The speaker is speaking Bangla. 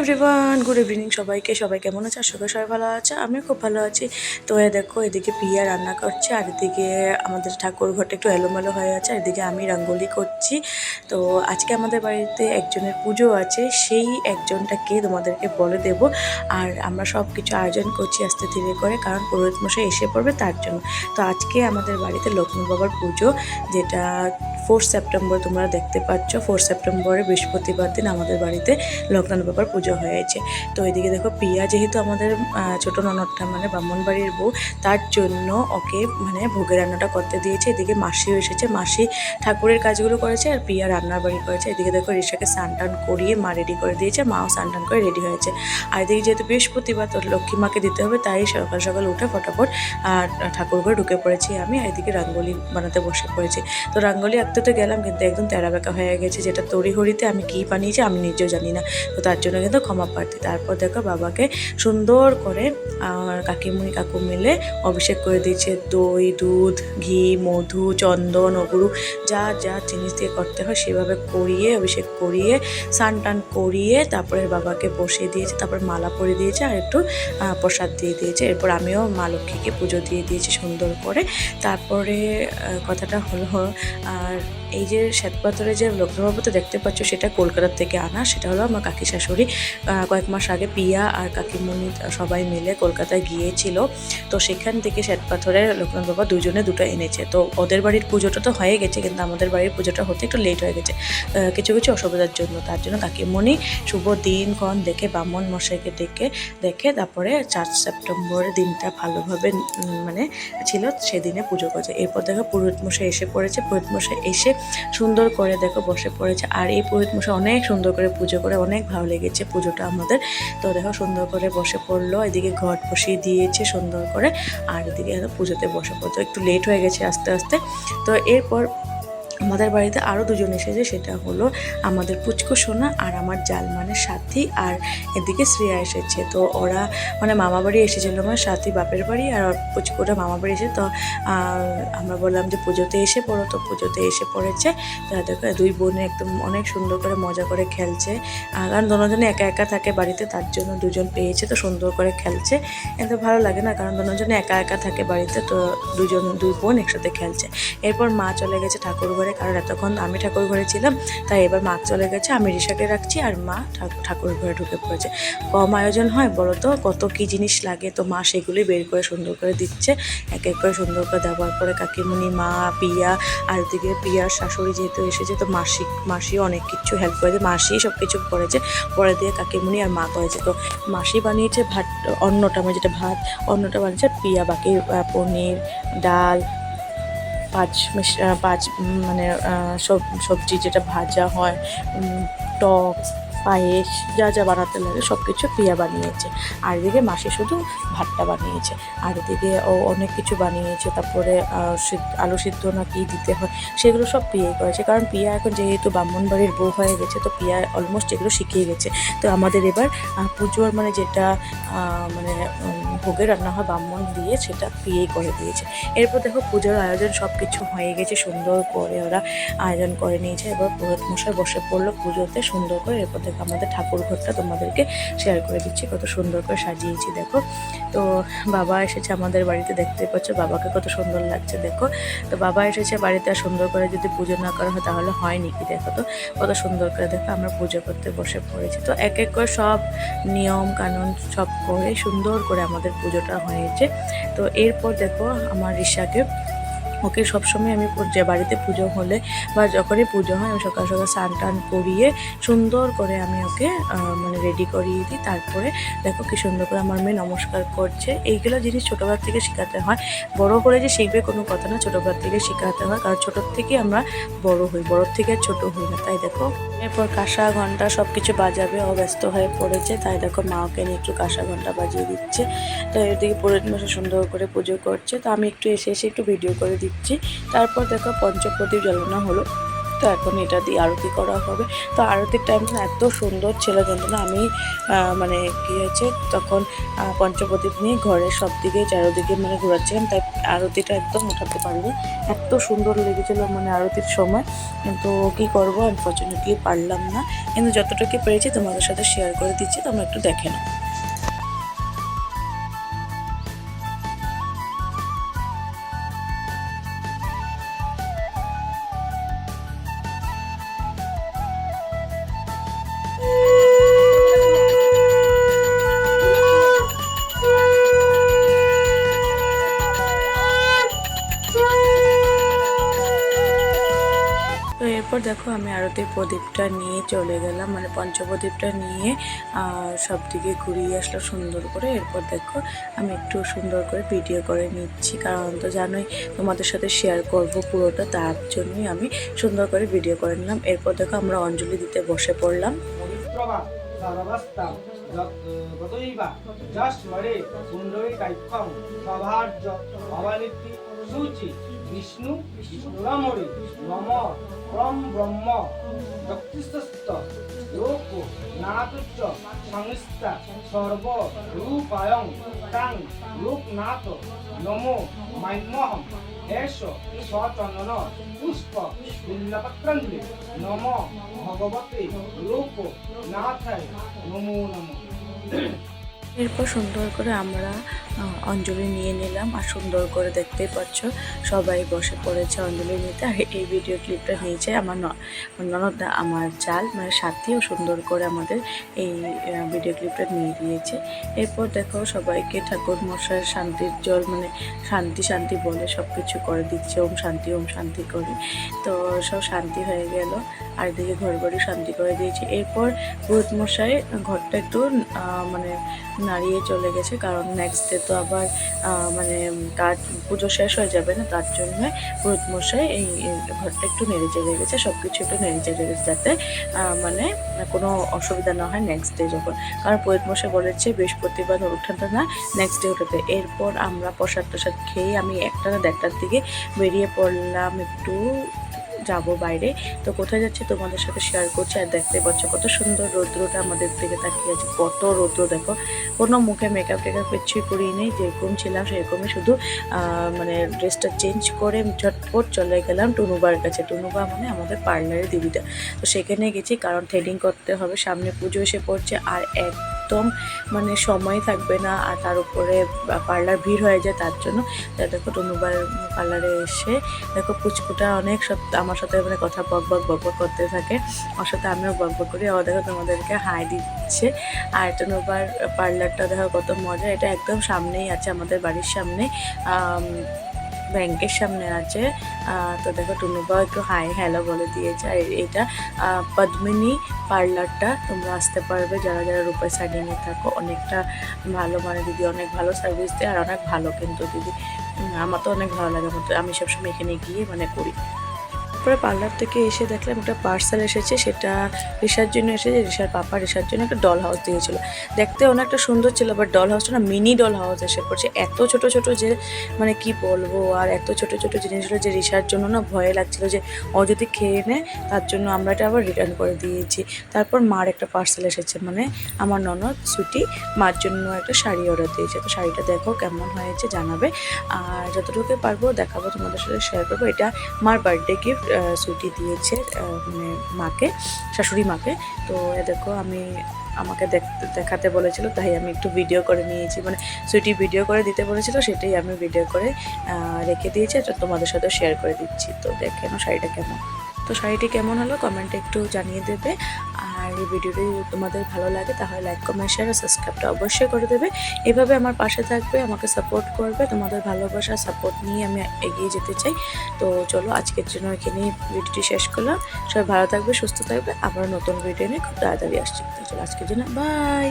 এভরিওয়ান গুড ইভিনিং সবাইকে। সবাই কেমন আছে? আশা করি সবাই ভালো আছে। আমিও খুব ভালো আছি। তো এ দেখো, এদিকে পিয়া রান্না করছে, আর এদিকে আমাদের ঠাকুর ঘরটা একটু এলোমেলো হয়ে আছে, আর এদিকে আমি রঙ্গোলি করছি। তো আজকে আমাদের বাড়িতে একজনের পুজো আছে, সেই একজনটাকে তোমাদেরকে বলে দেব। আর আমরা সব কিছু আয়োজন করছি আস্তে ধীরে করে, কারণ পুরোহিত মশাই এসে পড়বে তার জন্য। তো আজকে আমাদের বাড়িতে লক্ষ্মী বাবার পুজো, যেটা ফোর্থ সেপ্টেম্বর তোমরা দেখতে পাচ্ছ। ফোর্থ সেপ্টেম্বরে বৃহস্পতিবার দিন আমাদের বাড়িতে লক্ষ্মণ বাবার পুজো হয়েছে। তো এদিকে দেখো পিয়া যেহেতু আমাদের ছোট ননদটা মানে ব্রাহ্মণবাড়ির বউ, তার জন্য ওকে মানে ভোগের রান্নাটা করতে দিয়েছে। এদিকে মাসিও এসেছে। মাসি ঠাকুরের কাজগুলো করেছে আর পিয়া রান্নার বাড়ি করেছে। এদিকে দেখো ঋষাকে স্নান টান করিয়ে মা রেডি করে দিয়েছে। মাও স্নান টান করে রেডি হয়েছে। আর এদিকে যেহেতু বৃহস্পতিবার, তো লক্ষ্মী মাকে দিতে হবে, তাই সকাল সকাল উঠে ফটাফট ঠাকুর ঘরে ঢুকে পড়েছি আমি আর এদিকে রঙ্গোলি বানাতে বসে পড়েছি। তো রঙ্গোলি আঁকতে তো গেলাম, কিন্তু একদম তেরা বেঁকা হয়ে গেছে। যেটা তড়িহড়িতে আমি কী বানিয়েছি আমি নিজেও জানি না। তো তার জন্য কিন্তু ক্ষমা প্রার্থী তারপর দেখো বাবাকে সুন্দর করে কাকিমুনি কাকু মিলে অভিষেক করে দিয়েছে। দই, দুধ, ঘি, মধু, চন্দন, অগুরু, যা যা জিনিস দিয়ে করতে হয় সেভাবে করিয়ে, অভিষেক করিয়ে, স্নান টান করিয়ে তারপরে বাবাকে বসিয়ে দিয়েছে, তারপর মালা পরে দিয়েছে আর একটু প্রসাদ দিয়ে দিয়েছে। এরপর আমিও মা লক্ষ্মীকে পুজো দিয়ে দিয়েছি সুন্দর করে। তারপরে কথাটা হলো, আর এই যে শ্বেতপাথরে যে লক্ষ্মীবাবু তো দেখতে পাচ্ছ সেটা কলকাতার থেকে আনা, সেটা হলো আমার কাকি শাশুড়ি কয়েক মাস আগে পিয়া আর কাকিমণি সবাই মিলে কলকাতায় গিয়েছিল। তো সেখান থেকে শ্বেতপাথরের লক্ষ্মণ বাবা দুজনে দুটো এনেছে। তো ওদের বাড়ির পুজোটা তো হয়ে গেছে, কিন্তু আমাদের বাড়ির পুজোটা হতে একটু লেট হয়ে গেছে। কিছু কিছু অসুবিধার জন্য। তার জন্য কাকিমণি শুভ দিন ক্ষণ দেখে ব্রাহ্মণ মশাইকে দেখে দেখে তারপরে চার সেপ্টেম্বরের দিনটা ভালোভাবে মানে ছিল, সেদিনে পুজো করেছে। এরপর দেখো পুরোহিত মশাই এসে পড়েছে। পুরোহিত মশাই এসে সুন্দর করে দেখো বসে পড়েছে। আর এই পুরোহিত মশাই অনেক সুন্দর করে পুজো করে, অনেক ভালো লেগেছে। পুজোটা আমাদের। তো দেখো সুন্দর করে বসে পড়ল, এদিকে ঘট বসিয়ে দিয়েছে সুন্দর করে, আর এদিকে পুজোতে বসে পড়তো একটু লেট হয়ে গেছে আস্তে আস্তে। তো এরপর আমাদের বাড়িতে আরও দুজন এসেছে, সেটা হলো আমাদের পুচকু সোনা আর আমার জালমানের সাথী আর এদিকে শ্রেয়া এসেছে। তো ওরা মানে মামা বাড়ি এসেছিল আমার সাথী বাপের বাড়ি আর পুচকুটা মামা বাড়ি এসে তো আমরা বললাম যে পুজোতে এসে পড়ো, তো পুজোতে এসে পড়েছে। তো দেখো দুই বোনে একদম অনেক সুন্দর করে মজা করে খেলছে। কারণ দুজনে একা একা থাকে বাড়িতে, তার জন্য দুজন পেয়েছে, তো সুন্দর করে খেলছে। এত ভালো লাগে না, কারণ দুজনে একা একা থাকে বাড়িতে, তো দুজন, দুই বোন একসাথে খেলছে। এরপর মা চলে গেছে ঠাকুর ঘরে কারণ এতক্ষণ আমি ঠাকুর ঘরে ছিলাম, তাই এবার মা চলে গেছে, আমি রিসাকে রাখছি আর মা ঠাক- ঠাকুর ঘরে ঢুকে পড়েছে। কম আয়োজন হয় বলো তো, কত কি জিনিস লাগে, তো মা সেগুলোই বের করে সুন্দর করে দিচ্ছে। এক এক করে সুন্দর করে দেওয়ার পরে কাকিমুনি, মা, পিয়া, আর ওদিকে পিয়ার শাশুড়ি যেহেতু এসেছে, তো মাসি মাসিও অনেক কিছু হেল্প করেছে, মাসি সব কিছু করেছে। পরে দিয়ে কাকিমুনি আর মা করেছে। তো মাসি বানিয়েছে ভাত, অন্নটা মানে যেটা ভাত, অন্নটা বানিয়েছে পিয়া বাকি পনির, ডাল পাঁচ পাঁচ মানে সব- সবজি যেটা ভাজা হয় টক পায়েস, যা যা বানাতে লাগে সব কিছু পিয়া বানিয়েছে। আর এদিকে মাসি শুধু ভাতটা বানিয়েছে। আর এদিকে ও অনেক কিছু বানিয়েছে, তারপরে আলু সিদ্ধ না কি দিতে হয়, সেগুলো সব পিয়াই করেছে। কারণ পিয়া এখন যেহেতু ব্রাহ্মণ বাড়ির বউ হয়ে গেছে, তো পিয়া অলমোস্ট এগুলো শিখিয়ে গেছে। তো আমাদের এবার পুজোর মানে যেটা মানে ভোগের রান্না হয় ব্রাহ্মণ দিয়ে, সেটা পিয়েই করে দিয়েছে। এরপর দেখো পুজোর আয়োজন সব কিছু হয়ে গেছে, সুন্দর করে ওরা আয়োজন করে নিয়েছে। এবার পুরোহিত মশাই বসে পড়ল পুজোতে সুন্দর করে, এরপর দেখো আমাদের ঠাকুর ঘরটা তোমাদেরকে শেয়ার করে দিচ্ছি। কত সুন্দর করে সাজিয়েছি, দেখো। তো বাবা এসেছে আমাদের বাড়িতে, দেখতে পাচ্ছ, বাবাকে কত সুন্দর লাগছে, দেখো। তো বাবা এসেছে বাড়িতে আর সুন্দর করে যদি পুজো না করা হয়, তাহলে হয় নাকি দেখো তো? কত সুন্দর করে, দেখো, আমরা পুজো করতে বসে পড়েছি। তো এক এক করে সব নিয়ম, কানুন সব করে সুন্দর করে আমাদের পুজোটা হয়েছে। তো এরপর দেখো, আমার ঋষাকে ওকে সবসময় আমি যে বাড়িতে পুজো হলে বা যখনই পুজো হয়, আমি সকাল সকাল স্নান টান করিয়ে সুন্দর করে আমি ওকে মানে রেডি করিয়ে দিই। তারপরে দেখো কি সুন্দর করে আমার মেয়ে নমস্কার করছে। এইগুলো জিনিস ছোটোবেলা থেকে শেখাতে হয়। বড় করে যে শিখবে কোনো কথা না, ছোটোবেলা থেকে শেখাতে হয়। কারণ ছোটোর থেকে আমরা বড় হই বড়োর থেকে ছোটো হই না। তাই দেখো, এরপর কাঁসা ঘণ্টা সব কিছু বাজাবে ও ব্যস্ত হয়ে পড়েছে। তাই দেখো মা ওকে নিয়ে একটু কাঁসা ঘণ্টা বাজিয়ে দিচ্ছে। তো এদিকে পুরোহিত মশাই সুন্দর করে পুজো করছে। তো আমি একটু এসে এসে একটু ভিডিও করে দিচ্ছি। তারপর দেখো পঞ্চপ্রদীপ জ্বালানো হলো। তো এখন এটা দিয়ে আরতি করা হবে। তো আরতির টাইমটা এত সুন্দর ছিল কিন্তু না আমি মানে কী হয়েছে, তখন পঞ্চপ্রদীপ নিয়ে ঘরের সব দিকে চারোদিকে মানে ঘোরাচ্ছিলাম। তাই আরতিটা একদম উঠাতে পারিনি। এত সুন্দর লেগেছিল মানে আরতির সময়। কিন্তু কি করব? আনফর্চুনেটলি পারলাম না। কিন্তু যতটুকু পেরেছি তোমাদের সাথে শেয়ার করে দিচ্ছি, তোমরা একটু দেখে নাও। দেখো, আমি আরতির প্রদীপটা নিয়ে চলে গেলাম। মানে পঞ্চপ্রদীপটা নিয়ে সব দিকে ঘুরিয়ে আসলো সুন্দর করে। এরপর দেখো, আমি একটু সুন্দর করে ভিডিও করে নিচ্ছি। কারণ তো জানোই, তোমাদের সাথে শেয়ার করব পুরোটা, তার জন্যই আমি সুন্দর করে ভিডিও করে নিলাম। এরপর দেখো, আমরা অঞ্জলি দিতে বসে পড়লাম। ভবানীতি সূচি বিষ্ণু বিষ্ণুরামরে নম প্রম ব্রহ্ম ব্যক্তিস্তস্ত লোক নাতুচ্চ সংস্থা, সর্ব, রূপায়ং তাং লোকনাথ, নমো মাইমহম এষ সচন্দন, পুষ্প বিল্লপত্রাঞ্জলি নম, ভগবতে লোক নাথায়, নমো, নমঃ। এরপর সুন্দর করে আমরা অঞ্জলি নিয়ে নিলাম আর সুন্দর করে দেখতেই পাচ্ছ, সবাই বসে পড়েছে অঞ্জলি নিতে। আর এই ভিডিও ক্লিপটা নিয়েছে আমার ননদ, আমার চাল মানে সাথীও সুন্দর করে আমাদের এই ভিডিও ক্লিপটা নিয়ে দিয়েছে। এরপর দেখো সবাইকে ঠাকুর মশাই শান্তির জল মানে শান্তি শান্তি বলে সব কিছু করে দিচ্ছে, ওম শান্তি ওম শান্তি করে। তো সব শান্তি হয়ে গেল, আর এদিকে ঘর বাড়ি শান্তি করে দিয়েছে। এরপর পুরোহিত মশাই ঘরটা একটু মানে নাড়িয়ে চলে গেছে, কারণ নেক্সট ডে তো আবার মানে তার পুজো শেষ হয়ে যাবে না, তার জন্য পুরোহিত মশাই এই ঘরটা একটু নেড়ে চেড়ে গেছে সব কিছু একটু নেড়ে চেড়ে গেছে যাতে মানে কোনো অসুবিধা না হয় নেক্সট ডে যখন। কারণ পুরোহিত মশাই বলেছে বৃহস্পতিবার উঠানটা না নেক্সট ডে উঠাতে এরপর আমরা প্রসাদ টসাদ খেয়ে আমি একটা না দেড়টার দিকে বেরিয়ে পড়লাম একটু যাব বাইরে। তো কোথায় যাচ্ছি তোমাদের সাথে শেয়ার করছি আর দেখতে পাচ্ছ কত সুন্দর রৌদ্রটা আমাদের দিকে তাকিয়ে আছে, কত রৌদ্র দেখো। কোনো মুখে মেকআপ টেকআপ কিছুই করিনি যেরকম ছিলাম সেরকমই শুধু মানে ড্রেসটা চেঞ্জ করে ঝটপট চলে গেলাম টুনুবার কাছে। টুনুবা মানে আমাদের পার্লারের দিদিটা তো সেখানে গেছি, কারণ থ্রেডিং করতে হবে, সামনে পুজো এসে পড়ছে, আর একদম মানে সময় থাকবে না আর তার উপরে পার্লার ভিড় হয়ে যায় তার জন্য। দেখো টুনুবার পার্লারে এসে দেখো পুচকুটা অনেক সত- আমার সাথে মানে কথা বক বক বক বক করতে থাকে। ওর সাথে আমিও বক বক করি। ও দেখো তোমাদেরকে হাই দিচ্ছে। আর টুনুবার পার্লারটা দেখো কত মজা। এটা একদম সামনেই আছে আমাদের বাড়ির সামনে। ব্যাংকের সামনে আছে। তো দেখো টুনুবাও একটু হাই হ্যালো বলে দিয়েছে। আর এটা পদ্মিনী পার্লারটা তোমরা আসতে পারবে যারা যারা রূপায় সাজিয়ে নিয়ে থাকো। অনেকটা ভালো মানে দিদি অনেক ভালো সার্ভিস দেয় আর অনেক ভালো কিন্তু দিদি। আমার তো অনেক ভালো লাগে। আমি সবসময় এখানে গিয়ে মানে করি। তারপরে পার্লার থেকে এসে দেখলাম একটা পার্সেল এসেছে, সেটা রিসার জন্য এসেছে, রিসার পাপা রিসার জন্য একটা ডল হাউস দিয়েছিল। দেখতে অনেকটা সুন্দর ছিল বাট ডল হাউসটা না মিনি ডল হাউস এসে পড়ছে। এত ছোট ছোট যে মানে কি বলব, আর এত ছোট ছোট জিনিসগুলো যে রিসার জন্য না ভয় লাগছিল যে, ও যদি খেয়ে নেয়, তার জন্য আমরা এটা আবার রিটার্ন করে দিয়েছি। তারপর মার একটা পার্সেল এসেছে মানে আমার ননদ সুটি, মার জন্য একটা শাড়ি অর্ডার দিয়েছে। তো শাড়িটা দেখো কেমন হয়েছে, জানাবে। আর যতটুকু পারব দেখাবো, তোমাদের সাথে শেয়ার করব। এটা মার বার্থডে গিফট সুইটি দিয়েছে মানে মাকে, শাশুড়ি মাকে। তো দেখো, আমি আমাকে দেখতে বলেছিল, তাই আমি একটু ভিডিও করে নিয়েছি। মানে সুইটি ভিডিও করে দিতে বলেছিল, সেটাই আমি ভিডিও করে রেখে দিয়েছি এটা তোমাদের সাথে শেয়ার করে দিচ্ছি। তো দেখেন শাড়িটা কেমন। তো শাড়িটি কেমন হলো? কমেন্টে একটু জানিয়ে দেবে। আর এই ভিডিওটি যদি তোমাদের ভালো লাগে, তাহলে লাইক কমেন্ট শেয়ার আর সাবস্ক্রাইবটা অবশ্যই করে দেবে। এভাবে আমার পাশে থাকবে, আমাকে সাপোর্ট করবে, তোমাদের ভালোবাসা সাপোর্ট নিয়ে আমি এগিয়ে যেতে চাই। তো চলো, আজকের জন্য এখানে ভিডিওটি শেষ করলাম। সবাই ভালো থাকবে, সুস্থ থাকবে। আবার নতুন ভিডিও নিয়ে খুব তাড়াতাড়ি আসছি। তো চলো, আজকের জন্য বাই